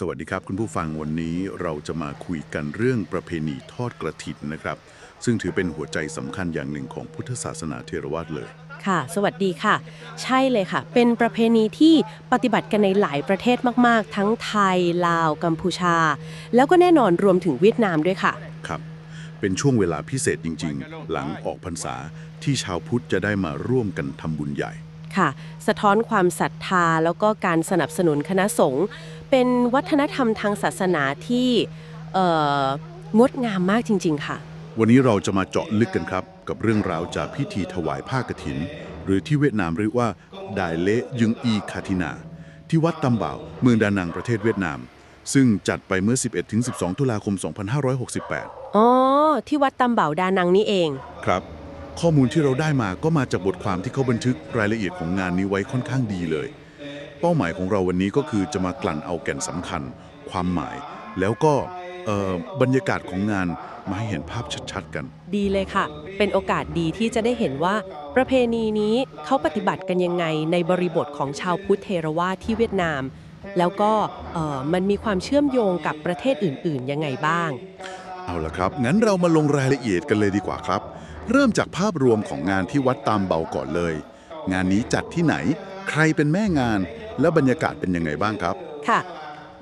สวัสดีครับ คุณผู้ฟังวันนี้เราจะมาคุยกันเรื่องประเพณีทอดกระถินนะครับ ซึ่งถือเป็นหัวใจสำคัญอย่างหนึ่งของพุทธศาสนาเทรวาสเลย ค่ะ สวัสดีค่ะ ใช่เลยค่ะ เป็นประเพณีที่ปฏิบัติกันในหลายประเทศมาก ๆ ทั้งไทย ลาว กัมพูชา แล้วก็แน่นอนรวมถึงเวียดนามด้วยค่ะ ครับ เป็นช่วงเวลาพิเศษจริง ๆ หลังออกพรรษาที่ชาวพุทธจะได้มาร่วมกันทำบุญใหญ่ค่ะ สะท้อนความศรัทธาแล้วก็การสนับสนุนคณะสงฆ์ เป็นวัฒนธรรมทางศาสนาที่เอ่องดงามมากจริง ๆ ค่ะ วันนี้เราจะมาเจาะลึกกันครับ กับเรื่องราวจากพิธีถวายผ้ากฐิน หรือที่เวียดนามเรียกว่าไดเลยึงอีคาทินา ที่วัดตำบ่าวเมืองดานังประเทศเวียดนาม ซึ่งจัดไปเมื่อ 11-12 ตุลาคม 2568 อ๋อ ที่วัดตำเบ่าดานังนี่เอง ครับ ข้อมูลที่เราได้มาก็มาจากบทความที่เขาบันทึกรายละเอียดของงานนี้ไว้ค่อนข้างดีเลย เป้าหมายของเราวันนี้ก็คือจะมากลั่นเอาแก่นสำคัญ ความหมาย แล้วก็เอ่อบรรยากาศของงานมาให้เห็นภาพชัดๆกัน ดีเลยค่ะ เป็นโอกาสดีที่จะได้เห็นว่า ประเพณีนี้เขาปฏิบัติกันยังไงในบริบทของชาวพุทธเทรวาสที่เวียดนาม แล้วก็เอ่อมันมีความเชื่อมโยงกับประเทศอื่นๆยังไงบ้าง เอาละครับ งั้นเรามาลงรายละเอียดกันเลยดีกว่าครับ เริ่มจากภาพรวมของงานที่วัดตามเบาก่อนเลย งานนี้จัดที่ไหน ใครเป็นแม่งาน แล้วบรรยากาศเป็นยังไงบ้างครับ ค่ะ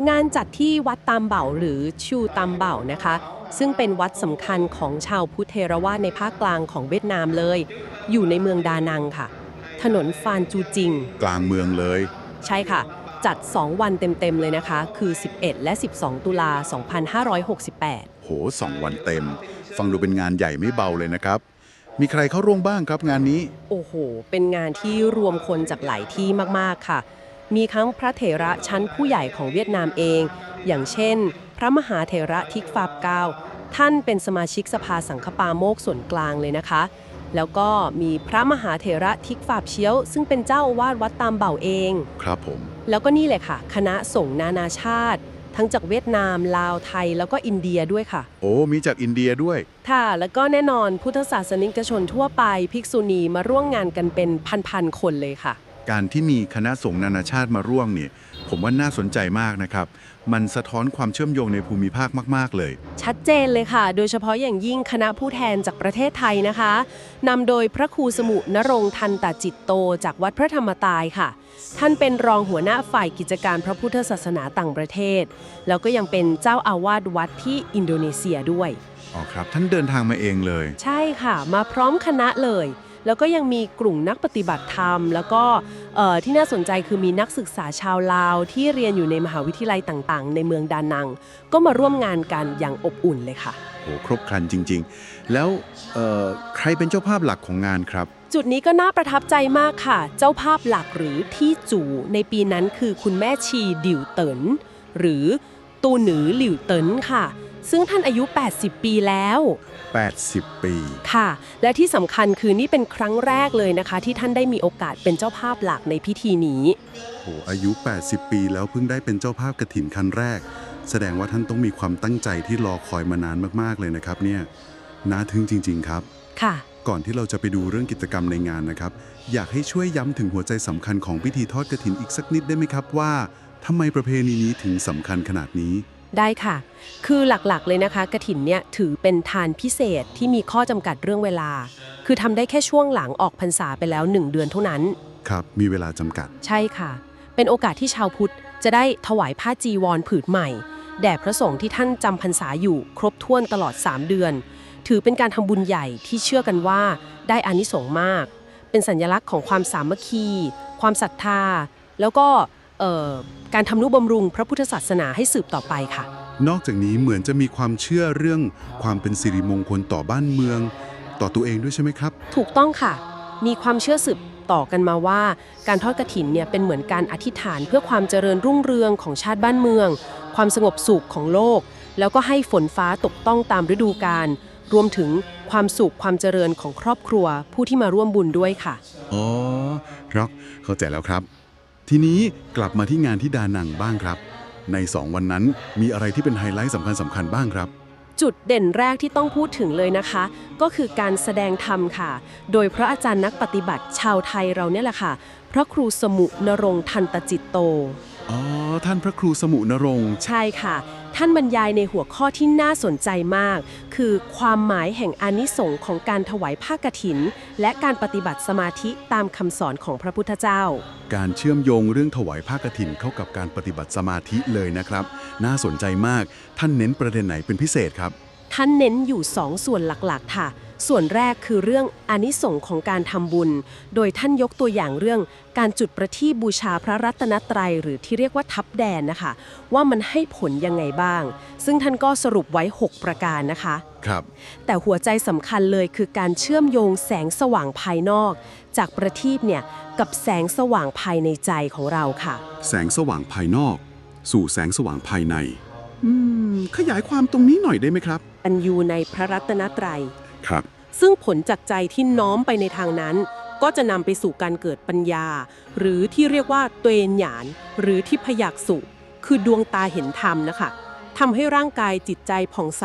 งานจัดที่วัดตามเบ่าหรือชูตามเบ่านะคะ ซึ่งเป็นวัดสำคัญของชาวพุทธเทรวาสในภาคกลางของเวียดนามเลย อยู่ในเมืองดานังค่ะ ถนนฟานจูจิง กลางเมืองเลย ใช่ค่ะ จัด 2 วันเต็ม ๆ เลยนะคะ คือ 11 และ 12 ตุลา 2568 โหสองวันเต็ม ฟังดูเป็นงานใหญ่ไม่เบาเลยนะครับ มีใครเข้าร่วมบ้างครับงานนี้ โอ้โห เป็นงานที่รวมคนจากหลายที่มากๆค่ะ มีทั้งพระเถระชั้นผู้ใหญ่ของเวียดนามเอง อย่างเช่น พระมหาเถระทิกฟาบเก้าท่านเป็นสมาชิกสภาสังฆปาโมกส่วนกลางเลยนะคะ แล้วก็มีพระมหาเถระทิกฟาบเชียว ซึ่งเป็นเจ้าอาวาสวัดตามเบ่าเอง ครับผม แล้วก็นี่เลยค่ะ คณะสงฆ์นานาชาติ ทั้งจากเวียดนาม ลาวไทยแล้วก็อินเดียด้วยค่ะ โอ้ มีจากอินเดียด้วย ค่ะ แล้วก็แน่นอนพุทธศาสนิกชนทั่วไป ภิกษุณีมาร่วมงานกันเป็นพันๆคนเลยค่ะ การที่มีคณะสงฆ์นานาชาติมาร่วมเนี่ยผมว่าน่าสนใจมากนะครับ มันสะท้อนความเชื่อมโยงในภูมิภาคมาก ๆ เลย ชัดเจนเลยค่ะ โดยเฉพาะอย่างยิ่งคณะผู้แทนจากประเทศไทยนะคะนำโดยพระครูสมุนรงค์ทันตจิตโตจากวัดพระธรรมตายค่ะ ท่านเป็นรองหัวหน้าฝ่ายกิจการพระพุทธศาสนาต่างประเทศ แล้วก็ยังเป็นเจ้าอาวาสวัดที่อินโดนีเซียด้วย อ๋อครับ ท่านเดินทางมาเองเลย ใช่ค่ะ มาพร้อมคณะเลย แล้วก็ยังมีกลุ่มนักปฏิบัติธรรม แล้วก็เอ่อที่น่าสนใจคือมีนักศึกษาชาวลาว ที่เรียนอยู่ในมหาวิทยาลัยต่างๆ ในเมืองดานัง ก็มาร่วมงานกันอย่างอบอุ่นเลยค่ะโหครบครันจริง ๆ แล้วเอ่อใครเป็นเจ้าภาพหลักของงานครับ จุดนี้ก็น่าประทับใจมากค่ะ เจ้าภาพหลักหรือที่จูในปีนั้นคือคุณแม่ชีดิวเตินหรือตูหนือหลิวเตินค่ะ ซึ่งท่านอายุ 80 ปีแล้ว 80 ปี ค่ะ และที่สำคัญคือนี่เป็นครั้งแรกเลยนะคะ ที่ท่านได้มีโอกาสเป็นเจ้าภาพหลักในพิธีนี้ โหอายุ 80 ปีแล้วเพิ่งได้เป็นเจ้าภาพกระถินคันแรก แสดงว่าท่านต้องมีความตั้งใจที่รอคอยมานานมากๆเลยนะครับเนี่ยน่าทึ่งจริง ๆ ครับ ค่ะ ก่อนที่เราจะไปดูเรื่องกิจกรรมในงานนะครับ อยากให้ช่วยย้ำถึงหัวใจสำคัญของพิธีทอดกระถินอีกสักนิดได้ไหมครับว่าทำไมประเพณีนี้ถึงสำคัญขนาดนี้ ได้ค่ะ คือหลักๆเลยนะคะกระถินเนี่ยถือเป็นทานพิเศษที่มีข้อจำกัดเรื่องเวลา คือทำได้แค่ช่วงหลังออกพรรษาไปแล้ว 1 เดือนเท่านั้น ครับ มีเวลาจำกัด ใช่ค่ะ เป็นโอกาสที่ชาวพุทธจะได้ถวายผ้าจีวรผืนใหม่ แด่พระสงฆ์ที่ท่านจำพรรษาอยู่ครบถ้วนตลอด 3 เดือน ถือเป็นการทำบุญใหญ่ที่เชื่อกันว่าได้อานิสงส์มาก เป็นสัญลักษณ์ของความสามัคคี ความศรัทธา แล้วก็เอ่อ การทำนุบำรุงพระพุทธศาสนาให้สืบต่อไปค่ะ นอกจากนี้เหมือนจะมีความเชื่อเรื่องความเป็นสิริมงคลต่อบ้านเมือง ต่อตัวเองด้วยใช่ไหมครับ ถูกต้องค่ะ มีความเชื่อสืบต่อกันมาว่า การทอดกระถินเนี่ยเป็นเหมือนการอธิษฐานเพื่อความเจริญรุ่งเรืองของชาติบ้านเมือง ความสงบสุขของโลก แล้วก็ให้ฝนฟ้าตกต้องตามฤดูกาลรวมถึงความสุขความเจริญของครอบครัว ผู้ที่มาร่วมบุญด้วยค่ะอ๋อครับเข้าใจแล้วครับ ทีนี้กลับมาที่งานที่ดานังบ้างครับ ใน 2 วันนั้นมีอะไรที่เป็นไฮไลท์สำคัญสำคัญๆบ้างครับ จุดเด่นแรกที่ต้องพูดถึงเลยนะคะ ก็คือการแสดงธรรมค่ะ โดยพระอาจารย์นักปฏิบัติชาวไทยเราเนี่ยแหละค่ะ พระครูสมุนรงค์ทันตจิตโตอ๋อ ท่านพระครูสมุนรงค์ ใช่ค่ะ ท่านบรรยายในหัวข้อที่น่าสนใจมาก คือความหมายแห่งอานิสงส์ของการถวายผ้ากฐิน และการปฏิบัติสมาธิตามคำสอนของพระพุทธเจ้า การเชื่อมโยงเรื่องถวายผ้ากฐินเข้ากับการปฏิบัติสมาธิเลยนะครับ น่าสนใจมาก ท่านเน้นประเด็นไหนเป็นพิเศษครับ ท่านเน้นอยู่สองส่วนหลักๆ ค่ะส่วนแรกคือเรื่องอานิสงส์ของการทำบุญ โดยท่านยกตัวอย่างเรื่องการจุดประทีปบูชาพระรัตนตรัย หรือที่เรียกว่าทับแดนนะคะ ว่ามันให้ผลยังไงบ้าง ซึ่งท่านก็สรุปไว้ 6 ประการนะคะ ครับ แต่หัวใจสำคัญเลยคือการเชื่อมโยงแสงสว่างภายนอก จากประทีปเนี่ยกับแสงสว่างภายในใจของเราค่ะ แสงสว่างภายนอก สู่แสงสว่างภายใน อืม ขยายความตรงนี้หน่อยได้ไหมครับ อันอยู่ในพระรัตนตรัย ครับ ซึ่งผลจากใจที่น้อมไปในทางนั้น ก็จะนำไปสู่การเกิดปัญญา หรือที่เรียกว่าเตยนหยาน หรือที่พยักสุคือดวงตาเห็นธรรมนะคะทำให้ร่างกายจิตใจผ่องใส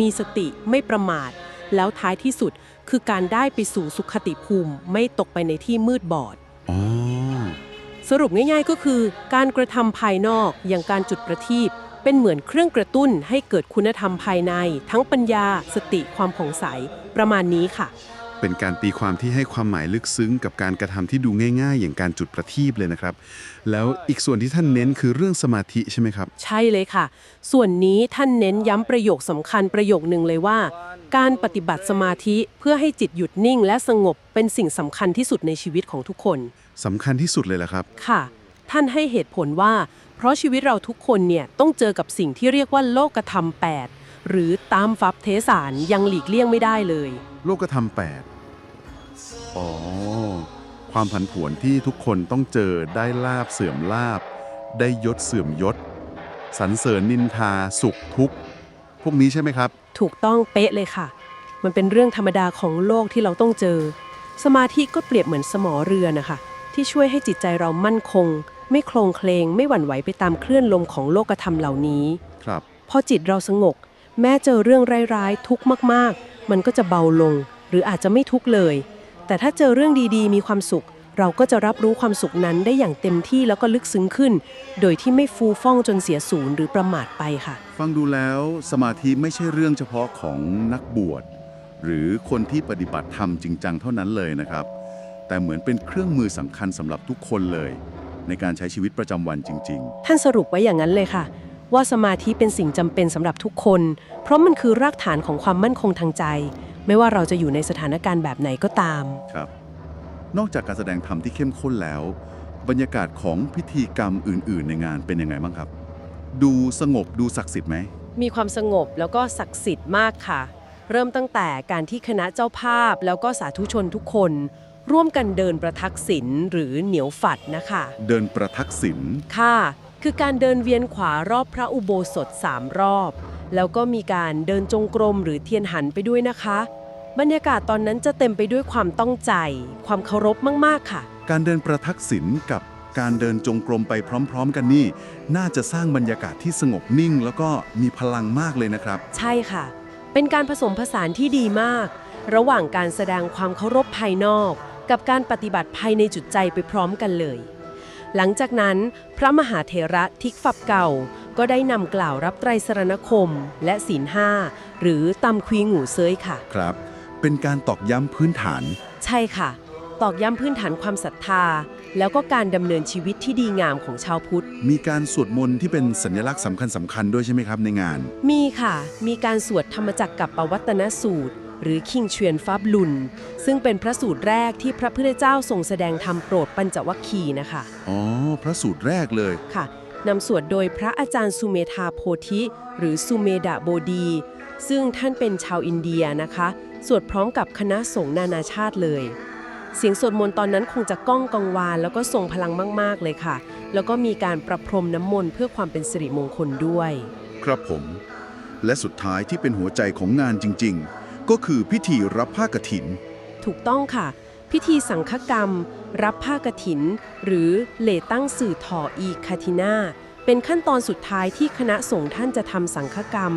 มีสติไม่ประมาท แล้วท้ายที่สุดคือการได้ไปสู่สุขติภูมิไม่ตกไปในที่มืดบอดอ๋อสรุปง่ายๆก็คือ การกระทำภายนอกอย่างการจุดประทีป เป็นเหมือนเครื่องกระตุ้นให้เกิดคุณธรรมภายใน ทั้งปัญญา สติความผ่องใส ประมาณนี้ค่ะ เป็นการตีความที่ให้ความหมายลึกซึ้งกับการกระทำที่ดูง่าย ๆ อย่างการจุดประทีปเลยนะครับ แล้วอีกส่วนที่ท่านเน้นคือเรื่องสมาธิใช่ไหมครับ ใช่เลยค่ะ ส่วนนี้ท่านเน้นย้ำประโยคสำคัญประโยคหนึ่งเลยว่า การปฏิบัติสมาธิเพื่อให้จิตหยุดนิ่ง และสงบเป็นสิ่งสำคัญที่สุดในชีวิตของทุกคนสำคัญที่สุดเลยล่ะครับ ค่ะ ท่านให้เหตุผลว่า เพราะชีวิตเราทุกคนเนี่ยต้องเจอกับสิ่งที่เรียกว่าโลกธรรม 8 หรือตามฟับเทสารยังหลีกเลี่ยงไม่ได้เลย โลกธรรมแปดอ๋อ ความผันผวนที่ทุกคนต้องเจอได้ลาบเสื่อมลาบ ได้ยศเสื่อมยศสรรเสริญนินทาสุขทุกข์ พวกนี้ใช่ไหมครับ ถูกต้องเป๊ะเลยค่ะ มันเป็นเรื่องธรรมดาของโลกที่เราต้องเจอ สมาธิก็เปรียบเหมือนสมอเรือนะคะ ที่ช่วยให้จิตใจเรามั่นคง ไม่โคลงเคลงไม่หวั่นไหวไปตามคลื่นลมของโลกธรรมเหล่านี้ครับพอจิตเราสงบแม้เจอเรื่องร้ายๆ ทุกข์มากๆ มันก็จะเบาลง หรืออาจจะไม่ทุกข์เลย แต่ถ้าเจอเรื่องดีๆ มีความสุข เราก็จะรับรู้ความสุขนั้นได้อย่างเต็มที่แล้วก็ลึกซึ้งขึ้น โดยที่ไม่ฟูฟ่องจนเสียศูนย์หรือประมาทไปค่ะ ฟังดูแล้วสมาธิไม่ใช่เรื่องเฉพาะของนักบวช หรือคนที่ปฏิบัติธรรมจริงจังเท่านั้นเลยนะครับ แต่เหมือนเป็นเครื่องมือสำคัญสำหรับทุกคนเลย ในการใช้ชีวิตประจำวันจริง ท่านสรุปไว้อย่างนั้นเลยค่ะ ว่าสมาธิเป็นสิ่งจำเป็นสำหรับทุกคน เพราะมันคือรากฐานของความมั่นคงทางใจ ไม่ว่าเราจะอยู่ในสถานการณ์แบบไหนก็ตาม ๆ ครับ นอกจากการแสดงธรรมที่เข้มข้นแล้ว บรรยากาศของพิธีกรรมอื่น ๆ ในงานเป็นยังไงบ้างครับ ดูสงบดูศักดิ์สิทธิ์ไหม มีความสงบแล้วก็ศักดิ์สิทธิ์มากค่ะ เริ่มตั้งแต่การที่คณะเจ้าภาพแล้วก็สาธุชนทุกคน ร่วมกันเดินประทักษิณหรือเหนียวฝัดนะคะ เดินประทักษิณค่ะ คือการเดินเวียนขวารอบพระอุโบสถสามรอบ แล้วก็มีการเดินจงกรมหรือเทียนหันไปด้วยนะคะ บรรยากาศตอนนั้นจะเต็มไปด้วยความต้องใจ ความเคารพมากๆค่ะ การเดินประทักษิณกับการเดินจงกรมไปพร้อม ๆ กันนี่ น่าจะสร้างบรรยากาศที่สงบนิ่ง แล้วก็มีพลังมากเลยนะครับ ใช่ค่ะ เป็นการผสมผสานที่ดีมาก ระหว่างการแสดงความเคารพภายนอก กับการปฏิบัติภายในจุดใจไปพร้อมกันเลย หลังจากนั้น พระมหาเถระทิกฝับเก่า ก็ได้นำกล่าวรับไตรสรณคม และศีลห้าหรือตำควีงูเซยค่ะ ครับ เป็นการตอกย้ำพื้นฐาน ใช่ค่ะ ตอกย้ำพื้นฐานความศรัทธา แล้วก็การดำเนินชีวิตที่ดีงามของชาวพุทธ มีการสวดมนต์ที่เป็นสัญลักษณ์สำคัญสำคัญๆด้วยใช่ไหมครับในงาน มีค่ะ มีการสวดธรรมจักรกับปวัตนสูตร หรือคิงเชียนฟับลุน ซึ่งเป็นพระสูตรแรกที่พระพุทธเจ้าทรงแสดงธรรมโปรดปัญจวัคคีย์นะคะ อ๋อ พระสูตรแรกเลย ค่ะนำสวดโดยพระอาจารย์สุเมธาโพธิ หรือสุเมดาโบดี ซึ่งท่านเป็นชาวอินเดียนะคะ สวดพร้อมกับคณะสงฆ์นานาชาติเลย เสียงสวดมนต์ตอนนั้นคงจะก้องกังวาน แล้วก็ทรงพลังมาก ๆ เลยค่ะ แล้วก็มีการประพรมน้ำมนต์เพื่อความเป็นสิริมงคลด้วย ครับผม และสุดท้ายที่เป็นหัวใจของงานจริง ๆ ก็คือพิธีรับผ้ากฐิน ถูกต้องค่ะ พิธีสังฆกรรม รับผ้ากฐิน หรือเลตั้งสื่อถออีคาทินาเป็นขั้นตอนสุดท้ายที่คณะสงฆ์ท่านจะทำสังฆกรรม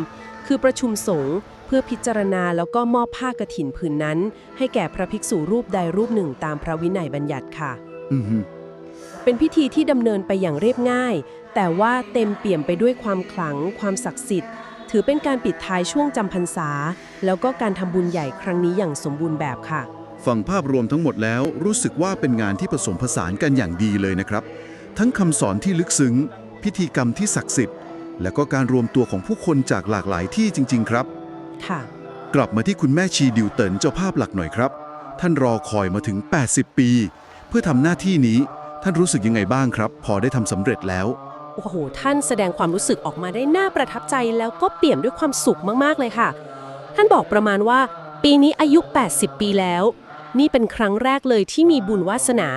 คือประชุมสงฆ์เพื่อพิจารณาแล้วก็มอบผ้ากฐินผืนนั้น ให้แก่พระภิกษุรูปใดรูปหนึ่งตามพระวินัยบัญญัติค่ะ อือฮึเป็นพิธีที่ดำเนินไปอย่างเรียบง่ายแแต่ว่าเต็มเปี่ยมไปด้วยความขลัง ความศักดิ์สิทธิ์ ถือเป็นการปิดท้ายช่วงจำพรรษา แล้วก็การทำบุญใหญ่ครั้งนี้อย่างสมบูรณ์แบบค่ะ ฟังภาพรวมทั้งหมดแล้วรู้สึกว่าเป็นงานที่ผสมผสานกันอย่างดีเลยนะครับ ทั้งคำสอนที่ลึกซึ้ง พิธีกรรมที่ศักดิ์สิทธิ์ และก็การรวมตัวของผู้คนจากหลากหลายที่จริง ๆ ครับ ค่ะ กลับมาที่คุณแม่ชีดิวเตินเจ้าภาพหลักหน่อยครับ ท่านรอคอยมาถึง 80 ปี เพื่อทำหน้าที่นี้ท่านรู้สึกยังไงบ้างครับ พอได้ทำสำเร็จแล้ว โอ้โห ท่านแสดงความรู้สึกออกมาได้น่าประทับใจแล้วก็เปี่ยมด้วยความสุขมากๆเลยค่ะ ท่านบอกประมาณว่า ปีนี้อายุ 80 ปีแล้ว นี่เป็นครั้งแรกเลยที่มีบุญวาสนา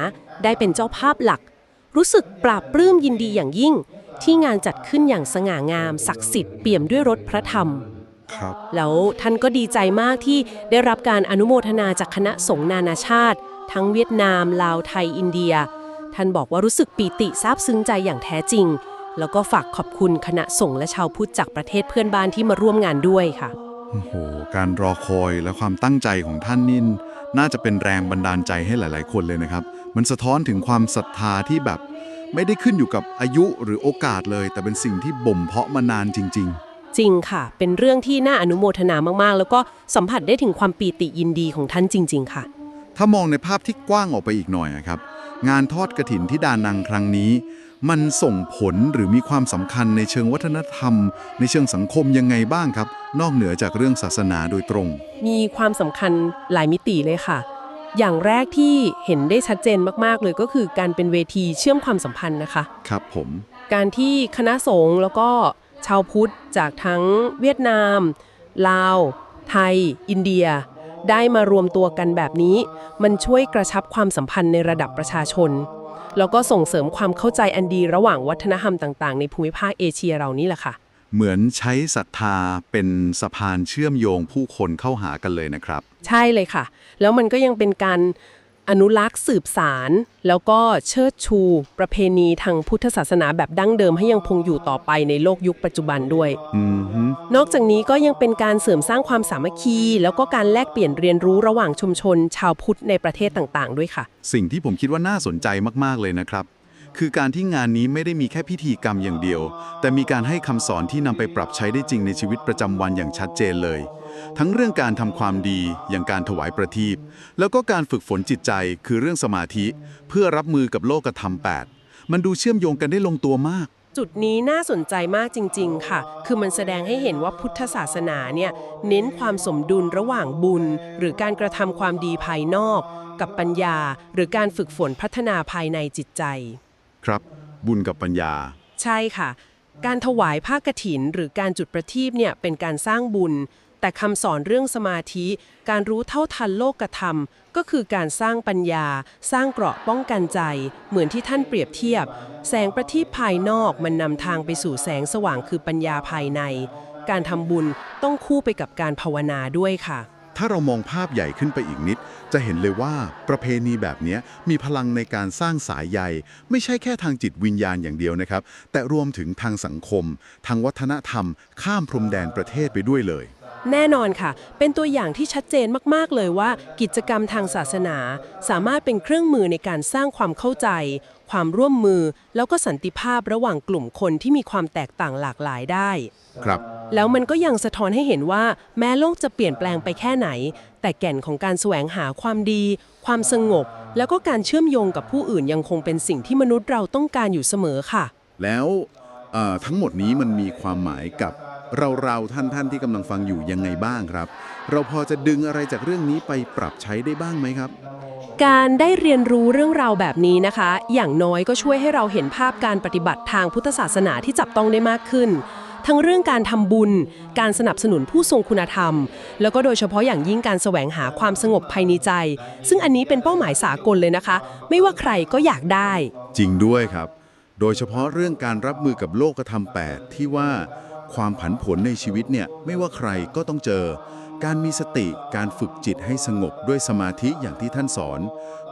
ได้เป็นเจ้าภาพหลัก รู้สึกปราบปลื้มยินดีอย่างยิ่ง ที่งานจัดขึ้นอย่างสง่างาม ศักดิ์สิทธิ์เปี่ยมด้วยรถพระธรรมครับแล้วท่านก็ดีใจมากที่ได้รับการอนุโมทนาจากคณะสงฆ์นานาชาติ ทั้งเวียดนาม ลาวไทยอินเดีย ท่านบอกว่ารู้สึกปีติซาบซึ้งใจอย่างแท้จริง แล้วก็ฝากขอบคุณคณะสงฆ์และชาวพุทธจากประเทศเพื่อนบ้านที่มาร่วมงานด้วยค่ะ โอ้โห การรอคอยและความตั้งใจของท่านนี่น่าจะเป็นแรงบันดาลใจให้หลาย ๆ คนเลยนะครับ มันสะท้อนถึงความศรัทธาที่แบบ ไม่ได้ขึ้นอยู่กับอายุหรือโอกาสเลย แต่เป็นสิ่งที่บ่มเพาะมานานจริงจริงค่ะ เป็นเรื่องที่น่าอนุโมทนามากๆ แล้วก็สัมผัสได้ถึงความปีติยินดีของท่านจริง ๆ ค่ะๆ ถ้ามองในภาพที่กว้างออกไปอีกหน่อยอะครับ งานทอดกระถินที่ดานังครั้งนี้ มันส่งผลหรือมีความสำคัญในเชิงวัฒนธรรม ในเชิงสังคมยังไงบ้างครับ นอกเหนือจากเรื่องศาสนาโดยตรง มีความสำคัญหลายมิติเลยค่ะ อย่างแรกที่เห็นได้ชัดเจนมากๆ เลยก็คือการเป็นเวทีเชื่อมความสัมพันธ์นะคะ ครับผม การที่คณะสงฆ์แล้วก็ชาวพุทธจากทั้งเวียดนาม ลาว ไทย อินเดีย ได้มารวมตัวกันแบบนี้ มันช่วยกระชับความสัมพันธ์ในระดับประชาชน แล้วก็ส่งเสริมความเข้าใจอันดีระหว่างวัฒนธรรมต่าง ๆ ในภูมิภาคเอเชียเรานี่แหละค่ะ เหมือนใช้ศรัทธาเป็นสะพานเชื่อมโยงผู้คนเข้าหากันเลยนะครับ ใช่เลยค่ะ แล้วมันก็ยังเป็นการ อนุรักษ์สืบสาร แล้วก็เชิดชู ประเพณีทางพุทธศาสนาแบบดั้งเดิมให้ยังคงอยู่ต่อไปในโลกยุคปัจจุบันด้วยอืมฮึนอกจากนี้ก็ยังเป็นการเสริมสร้างความสามัคคี แล้วก็การแลกเปลี่ยนเรียนรู้ระหว่างชุมชน ชาวพุทธในประเทศต่างๆ ด้วยค่ะ สิ่งที่ผมคิดว่าน่าสนใจมากๆเลยนะครับ คือการที่งานนี้ไม่ได้มีแค่พิธีกรรมอย่างเดียว แต่มีการให้คำสอนที่นำไปปรับใช้ได้จริงในชีวิตประจำวันอย่างชัดเจนเลย ทั้งเรื่องการทำความดีอย่างการถวายประทีปแล้วก็การฝึกฝนจิตใจคือเรื่องสมาธิ เพื่อรับมือกับโลกธรรมแปดมันดูเชื่อมโยงกันได้ลงตัวมาก จุดนี้น่าสนใจมากจริง ๆ ค่ะ คือมันแสดงให้เห็นว่าพุทธศาสนาเนี่ยเน้นความสมดุลระหว่างบุญ หรือการกระทำความดีภายนอก กับปัญญา หรือการฝึกฝนพัฒนาภายในจิตใจ ครับ บุญกับปัญญา ใช่ค่ะการถวายผ้ากฐิน หรือการจุดประทีปเนี่ยเป็นการสร้างบุญ แต่คำสอนเรื่องสมาธิ การรู้เท่าทันโลกธรรม ก็คือการสร้างปัญญา สร้างเกราะป้องกันใจ เหมือนที่ท่านเปรียบเทียบ แสงประทีปภายนอกมันนำทางไปสู่แสงสว่างคือปัญญาภายใน การทำบุญต้องคู่ไปกับการภาวนาด้วยค่ะ ถ้าเรามองภาพใหญ่ขึ้นไปอีกนิด จะเห็นเลยว่าประเพณีแบบนี้มีพลังในการสร้างสายใย ไม่ใช่แค่ทางจิตวิญญาณอย่างเดียวนะครับ แต่รวมถึงทางสังคม ทางวัฒนธรรม ข้ามพรมแดนประเทศไปด้วยเลย แน่นอนค่ะ เป็นตัวอย่างที่ชัดเจนมาก ๆ เลยว่า กิจกรรมทางศาสนา สามารถเป็นเครื่องมือในการสร้างความเข้าใจ ความร่วมมือ แล้วก็สันติภาพระหว่างกลุ่มคนที่มีความแตกต่างหลากหลายได้ ครับ แล้วมันก็ยังสะท้อนให้เห็นว่า แม้โลกจะเปลี่ยนแปลงไปแค่ไหน แต่แก่นของการแสวงหาความดี ความสงบ แล้วก็การเชื่อมโยงกับผู้อื่นยังคงเป็นสิ่งที่มนุษย์เราต้องการอยู่เสมอค่ะ แล้วเอ่อทั้งหมดนี้มันมีความหมายกับ เราเราๆท่านท่านๆที่กำลังฟังอยู่ยังไงบ้างครับ เราพอจะดึงอะไรจากเรื่องนี้ไปปรับใช้ได้บ้างไหมครับ การได้เรียนรู้เรื่องราวแบบนี้นะคะ อย่างน้อยก็ช่วยให้เราเห็นภาพการปฏิบัติทางพุทธศาสนาที่จับต้องได้มากขึ้น ทั้งเรื่องการทำบุญ การสนับสนุนผู้ทรงคุณธรรม แล้วก็โดยเฉพาะอย่างยิ่งการแสวงหาความสงบภายในใจ ซึ่งอันนี้เป็นเป้าหมายสากลเลยนะคะ ไม่ว่าใครก็อยากได้ จริงด้วยครับ โดยเฉพาะเรื่องการรับมือกับโลกธรรมแปดที่ว่า ความผันผวนในชีวิตเนี่ยไม่ว่าใครก็ต้องเจอ การมีสติการฝึกจิตให้สงบด้วยสมาธิอย่างที่ท่านสอน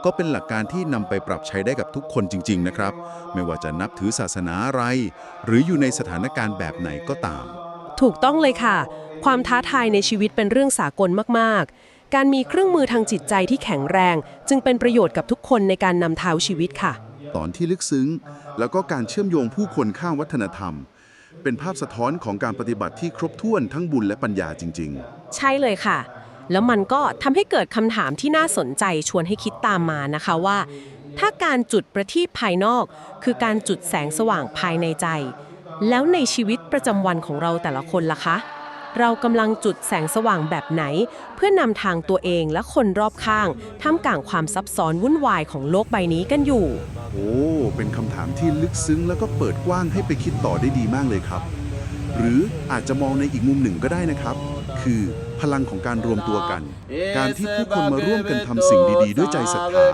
ก็เป็นหลักการที่นำไปปรับใช้ได้กับทุกคนจริง ๆ นะครับ ไม่ว่าจะนับถือศาสนาอะไร หรืออยู่ในสถานการณ์แบบไหนก็ตาม ถูกต้องเลยค่ะ ความท้าทายในชีวิตเป็นเรื่องสากลมากๆ การมีเครื่องมือทางจิตใจที่แข็งแรง จึงเป็นประโยชน์กับทุกคนในการนำเท้าชีวิตค่ะ ตอนที่ลึกซึ้ง แล้วก็การเชื่อมโยงผู้คนข้ามวัฒนธรรม เป็นภาพสะท้อนของการปฏิบัติที่ครบถ้วนทั้งบุญและปัญญาจริง ใช่เลยค่ะ แล้วมันก็ทำให้เกิดคำถามที่น่าสนใจชวนให้คิดตามมานะคะว่า ถ้าการจุดประทีปภายนอก คือการจุดแสงสว่างภายในใจ แล้วในชีวิตประจำวันของเราแต่ละคนล่ะคะ เรากำลังจุดแสงสว่างแบบไหน เพื่อนำทางตัวเองและคนรอบข้างท่ามกลางความซับซ้อนวุ่นวายของโลกใบนี้กันอยู่ โอ้ เป็นคำถามที่ลึกซึ้งแล้วก็เปิดกว้างให้ไปคิดต่อได้ดีมากเลยครับ หรืออาจจะมองในอีกมุมหนึ่งก็ได้นะครับ คือพลังของการรวมตัวกัน การที่ผู้คนมาร่วมกันทำสิ่งดีๆ ด้วยใจศรัทธา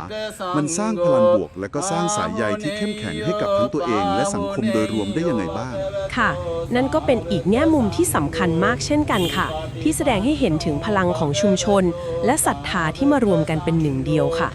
มันสร้างพลังบวก และก็สร้างสายใยที่เข้มแข็งให้กับทั้งตัวเองและสังคมโดยรวมได้ยังไงบ้าง ค่ะ นั่นก็เป็นอีกแง่มุมที่สำคัญมากเช่นกันค่ะ ที่แสดงให้เห็นถึงพลังของชุมชน และศรัทธาที่มารวมกันเป็นหนึ่งเดียวค่ะ